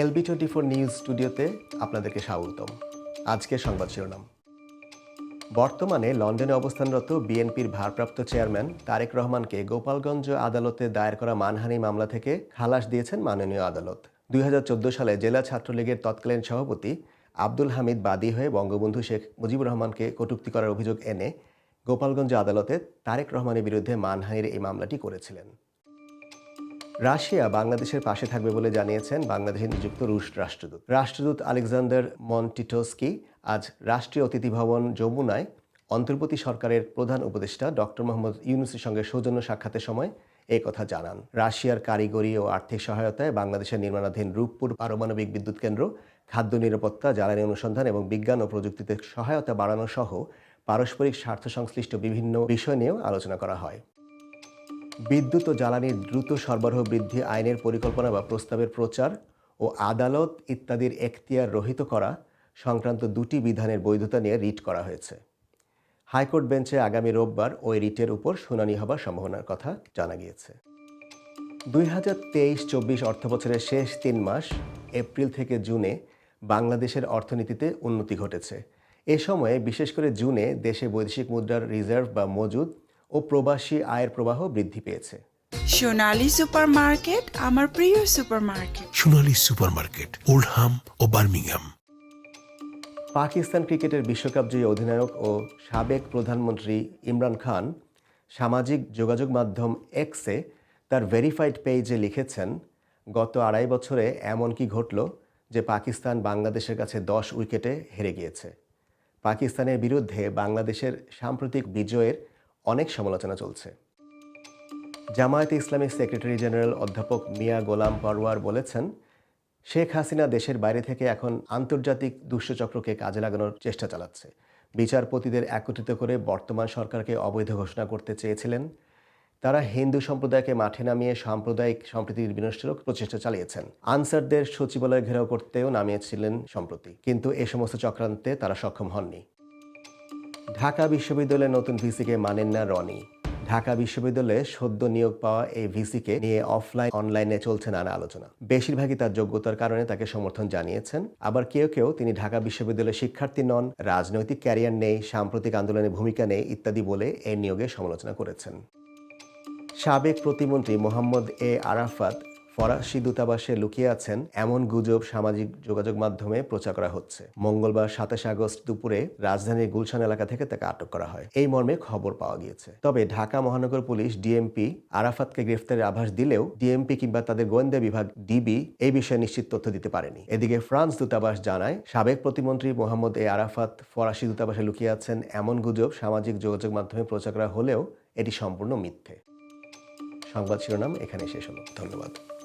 LB twenty four news স্টুডিওতে আপনাদেরকে স্বাগতম। আজকের সংবাদ শিরোনাম। বর্তমানে লন্ডনে অবস্থানরত বিএনপির ভারপ্রাপ্ত চেয়ারম্যান তারেক রহমানকে গোপালগঞ্জ আদালতে দায়ের করা মানহানি মামলা থেকে খালাস দিয়েছেন মাননীয় আদালত। দুই হাজার চোদ্দ সালে জেলা ছাত্রলীগের তৎকালীন সভাপতি আব্দুল হামিদ বাদী হয়ে বঙ্গবন্ধু শেখ মুজিবুর রহমানকে কটুক্তি করার অভিযোগ এনে গোপালগঞ্জ আদালতে তারেক রহমানের বিরুদ্ধে মানহানির এই মামলাটি করেছিলেন। রাশিয়া বাংলাদেশের পাশে থাকবে বলে জানিয়েছেন বাংলাদেশে নিযুক্ত রুশ রাষ্ট্রদূত। রাষ্ট্রদূত আলেকজান্ডার মন্টিটোস্কি আজ রাষ্ট্রীয় অতিথি ভবন যমুনায় অন্তর্বর্তী সরকারের প্রধান উপদেষ্টা ডক্টর মোহাম্মদ ইউনুসের সঙ্গে সৌজন্য সাক্ষাতের সময় এই কথা জানান। রাশিয়ার কারিগরি ও আর্থিক সহায়তায় বাংলাদেশের নির্মাণাধীন রূপপুর পারমাণবিক বিদ্যুৎ কেন্দ্র, খাদ্য নিরাপত্তা, জ্বালানি অনুসন্ধান এবং বিজ্ঞান ও প্রযুক্তিতে সহায়তা বাড়ানো সহ পারস্পরিক স্বার্থ সংশ্লিষ্ট বিভিন্ন বিষয় নিয়েও আলোচনা করা হয়। বিদ্যুৎ ও জ্বালানির দ্রুত সরবরাহ বৃদ্ধি আইনের পরিকল্পনা বা প্রস্তাবের প্রচার ও আদালত ইত্যাদির এখতিয়ার রহিত করা সংক্রান্ত দুটি বিধানের বৈধতা নিয়ে রিট করা হয়েছে। হাইকোর্ট বেঞ্চে আগামী রোববার ওই রিটের উপর শুনানি হবার সম্ভাবনার কথা জানা গিয়েছে। দুই হাজার তেইশ চব্বিশ অর্থবছরের শেষ তিন মাস, এপ্রিল থেকে জুনে বাংলাদেশের অর্থনীতিতে উন্নতি ঘটেছে। এ সময়ে বিশেষ করে জুনে দেশে বৈদেশিক মুদ্রার রিজার্ভ বা মজুদ ও প্রবাসী আয়ের প্রবাহ বৃদ্ধি পেয়েছে। সোনালী সুপারমার্কেট আমার প্রিয় সুপারমার্কেট। সোনালী সুপারমার্কেট ওল্ডহাম ও বার্মিংহাম। পাকিস্তান ক্রিকেটের বিশ্বকাপ জয়ী অধিনায়ক ও সাবেক প্রধানমন্ত্রী ইমরান খান সামাজিক যোগাযোগ মাধ্যম এক্সে তার ভেরিফাইড পেজে লিখেছেন গত আড়াই বছরে এমন কি ঘটল যে পাকিস্তান বাংলাদেশের কাছে দশ উইকেটে হেরে গিয়েছে। পাকিস্তানের বিরুদ্ধে বাংলাদেশের সাম্প্রতিক বিজয়ের অনেক সমালোচনা চলছে। জামায়াতে ইসলামী সেক্রেটারি জেনারেল অধ্যাপক মিয়া গোলাম পরওয়ার বলেছেন, শেখ হাসিনা দেশের বাইরে থেকে এখন আন্তর্জাতিক দুষ্টচক্রকে কাজে লাগানোর চেষ্টা চালাচ্ছে। বিচারপতিদের একত্রিত করে বর্তমান সরকারকে অবৈধ ঘোষণা করতে চেয়েছিলেন। তারা হিন্দু সম্প্রদায়কে মাঠে নামিয়ে সাম্প্রদায়িক সম্প্রীতির বিনষ্টেরও প্রচেষ্টা চালিয়েছেন। আনসারদের সচিবালয় ঘেরাও করতেও নামিয়েছিলেন সম্প্রতি। কিন্তু এ সমস্ত চক্রান্তে তারা সক্ষম হননি। ঢাকা বিশ্ববিদ্যালয়ের নতুন ভিসিকে মানেন না রনি। ঢাকা বিশ্ববিদ্যালয়ে সদ্য নিয়োগ পাওয়া এই ভিসিকে নিয়ে অফলাইন, অনলাইনে চলছে নানা আলোচনা। বেশিরভাগই তার যোগ্যতার কারণে তাকে সমর্থন জানিয়েছেন। আবার কেউ কেউ তিনি ঢাকা বিশ্ববিদ্যালয়ের শিক্ষার্থী নন, রাজনৈতিক ক্যারিয়ার নেই, সাম্প্রতিক আন্দোলনে ভূমিকা নেই ইত্যাদি বলে এই নিয়োগে সমালোচনা করেছেন। সাবেক প্রতিমন্ত্রী মোহাম্মদ এ আরাফাত ফরাসি দূতাবাসে লুকিয়ে আছেন এমন গুজব সামাজিক যোগাযোগ মাধ্যমে প্রচার করা হচ্ছে। মঙ্গলবার সাতাশে আগস্ট দুপুরে রাজধানীর গুলশান এলাকা থেকে তাকে আটক করা হয়। এই মর্মে খবর পাওয়া গিয়েছে। তবে ঢাকা মহানগর পুলিশ ডিএমপি আরাফাতকে গ্রেফতারের আভাস দিলেও ডিএমপি কিংবা তাদের গোয়েন্দা বিভাগ ডিবি এই বিষয়ে নিশ্চিত তথ্য দিতে পারেনি। এদিকে ফ্রান্স দূতাবাস জানায়, সাবেক প্রতিমন্ত্রী মোহাম্মদ এ আরাফাত ফরাসি দূতাবাসে লুকিয়ে আছেন এমন গুজব সামাজিক যোগাযোগ মাধ্যমে প্রচার করা হলেও এটি সম্পূর্ণ মিথ্যে। সংবাদ শিরোনাম এখানে শেষ হলো। ধন্যবাদ।